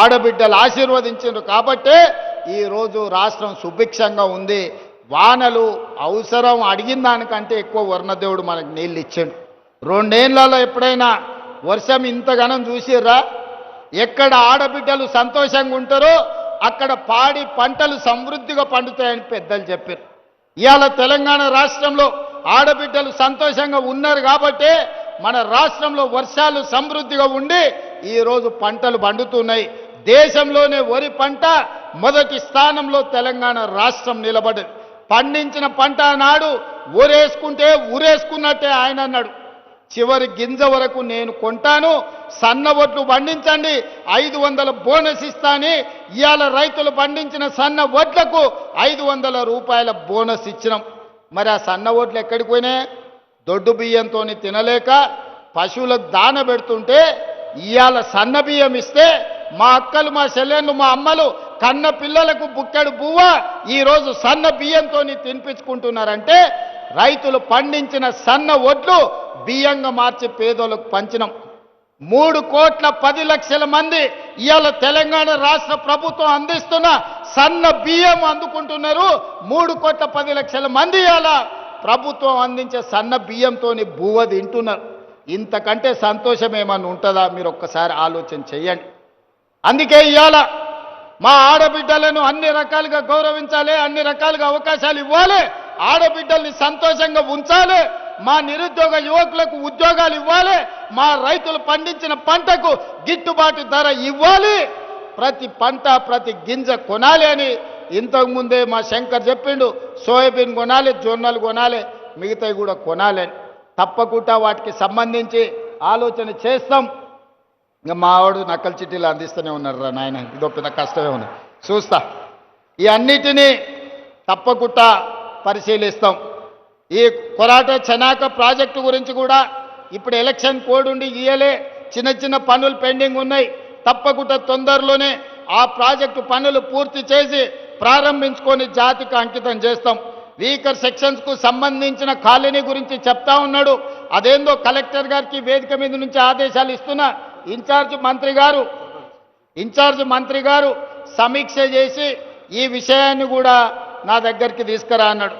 ఆడబిడ్డలు ఆశీర్వదించారు కాబట్టే ఈరోజు రాష్ట్రం సుభిక్షంగా ఉంది. వానలు అవసరం అడిగిన దానికంటే ఎక్కువ వర్ణదేవుడు మనకు నీళ్ళు ఇచ్చాడు రెండేళ్ళలో ఎప్పుడైనా వర్షం ఇంతగానం చూసిర్రా? ఎక్కడ ఆడబిడ్డలు సంతోషంగా ఉంటారో అక్కడ పాడి పంటలు సమృద్ధిగా పండుతాయని పెద్దలు చెప్పారు ఇవాళ తెలంగాణ రాష్ట్రంలో ఆడబిడ్డలు సంతోషంగా ఉన్నారు కాబట్టే మన రాష్ట్రంలో వర్షాలు సమృద్ధిగా ఉండి ఈరోజు పంటలు పండుతున్నాయి. దేశంలోనే వరి పంట మొదటి స్థానంలో తెలంగాణ రాష్ట్రం నిలబడి పండించిన పంట నాడు ఊరేసుకుంటే ఊరేసుకున్నట్టే ఆయన అన్నాడు. చివరి గింజ వరకు నేను కొంటాను సన్న వడ్లు పండించండి ఐదు వందల బోనస్ ఇస్తాని ఇవాళ రైతులు పండించిన సన్న వడ్లకు ఐదు వందల రూపాయల బోనస్ ఇచ్చినాం. మరి ఆ సన్న ఒట్లు ఎక్కడికి పోయినాయి? దొడ్డు బియ్యంతో తినలేక పశువులకు దాన పెడుతుంటే ఇవాళ సన్న బియ్యం ఇస్తే మా అక్కలు మా చెల్లెళ్ళు మా అమ్మలు కన్న పిల్లలకు బుక్కెడు బువ్వ ఈరోజు సన్న బియ్యంతో తినిపించుకుంటున్నారంటే రైతులు పండించిన సన్న ఒడ్లు బియ్యంగా మార్చి పేదోళ్ళకు పంచినాం. మూడు కోట్ల పది లక్షల మంది ఇవాళ తెలంగాణ రాష్ట్ర ప్రభుత్వం అందిస్తున్న సన్న బియ్యం అందుకుంటున్నారు. మూడు కోట్ల పది లక్షల మంది ఇవాళ ప్రభుత్వం అందించే సన్న బియ్యంతోని బువ్వ తింటున్నారు. ఇంతకంటే సంతోషం ఏమన్నా ఉంటుందా? మీరు ఒక్కసారి ఆలోచన చేయండి. అందుకే ఇవాళ మా ఆడబిడ్డలను అన్ని రకాలుగా గౌరవించాలి అన్ని రకాలుగా అవకాశాలు ఇవ్వాలి ఆడబిడ్డల్ని సంతోషంగా ఉంచాలి మా నిరుద్యోగ యువకులకు ఉద్యోగాలు ఇవ్వాలి మా రైతులు పండించిన పంటకు గిట్టుబాటు ధర ఇవ్వాలి ప్రతి పంట ప్రతి గింజ కొనాలి అని ఇంతకుముందే మా శంకర్ చెప్పిండు సోయాబీన్ కొనాలి జొన్నలు కొనాలి మిగతావి కూడా కొనాలి తప్పకుండా వాటికి సంబంధించి ఆలోచన చేస్తాం. ఇంకా మావాడు నక్కల చిట్టీలు అందిస్తూనే ఉన్నారు రా నాయన. ఇదో పెద్ద కష్టమే ఉంది. చూస్తా. ఈ అన్నిటినీ తప్పకుండా పరిశీలిస్తాం. ఈ కొరాట చనాక ప్రాజెక్టు గురించి కూడా ఇప్పుడు ఎలక్షన్ కోడ్ ఉండి ఇయ్యలే. చిన్న చిన్న పనులు పెండింగ్ ఉన్నాయి. తప్పకుండా తొందరలోనే ఆ ప్రాజెక్టు పనులు పూర్తి చేసి ప్రారంభించుకొని జాతికి అంకితం చేస్తాం. వీకర్ సెక్షన్స్కు సంబంధించిన కాలనీ గురించి చెప్తా ఉన్నాడు. అదేందో కలెక్టర్ గారికి వేదిక మీద నుంచి ఆదేశాలు ఇస్తున్నా. ఇన్ఛార్జ్ మంత్రి గారు ఇన్ఛార్జ్ మంత్రి గారు సమీక్ష చేసి ఈ విషయాన్ని కూడా నా దగ్గరికి తీసుకురా అన్నాడు.